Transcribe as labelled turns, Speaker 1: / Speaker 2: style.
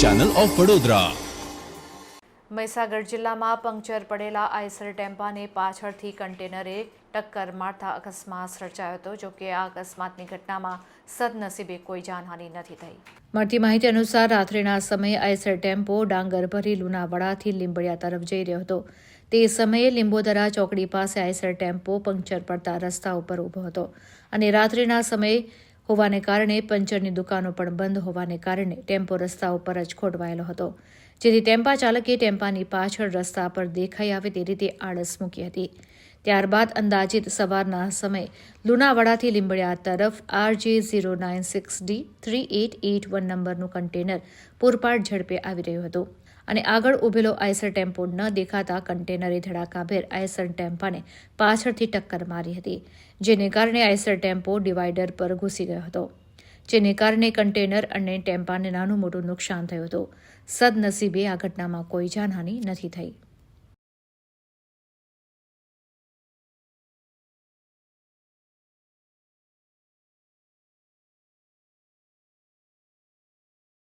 Speaker 1: Channel of Vadodara
Speaker 2: Mahisagar જિલ્લામાં puncture પડેલા Eicher ટેમ્પાને પાછળથી કન્ટેનરે ટક્કર મારતા અકસ્માત સર્જાયો હતો જોકે આ અકસ્માતની ઘટનામાં સદનસીબે કોઈ જાનહાનિ નથી થઈ. મળતી માહિતી અનુસાર રાત્રિના સમયે આઈસર ટેમ્પો ડાંગર ભરી લુણાવાડાથી લીંબડિયા તરફ જઈ રહ્યો હતો. તે સમયે લીંબોદરા ચોકડી પાસે આઈસર ટેમ્પો પંક્ચર પડતા રસ્તા ઉપર ઊભો હતો અને રાત્રિના સમયે હોવાને કારણે પંચરની દુકાનો પણ બંધ હોવાને કારણે ટેમ્પો રસ્તા ઉપર જ ખોટવાયેલો હતો. જેથી ટેમ્પા ચાલકે ટેમ્પાની પાછળ રસ્તા પર દેખાઈ આવે તે રીતે આળસ મૂકી હતી. ત્યારબાદ અંદાજિત સવારના સમયે લુણાવાડાથી લીંબડિયા તરફ RJ zero nine six D three eight eight one નંબરનું કન્ટેનર પૂરપાટ ઝડપે આવી રહ્યું હતું અને આગળ ઉભેલો આઈસર ટેમ્પો ન દેખાતા કન્ટેનરે ધડાકાભેર આઈસર ટેમ્પાને પાછળથી ટક્કર મારી હતી, જેને કારણે આઈસર ટેમ્પો ડિવાઈડર પર ઘૂસી ગયો હતો, જેને કારણે કન્ટેનર અને ટેમ્પાને નાનું મોટું નુકસાન થયું હતું. સદનસીબે આ ઘટનામાં કોઈ જાનહાનિ નથી થઈ.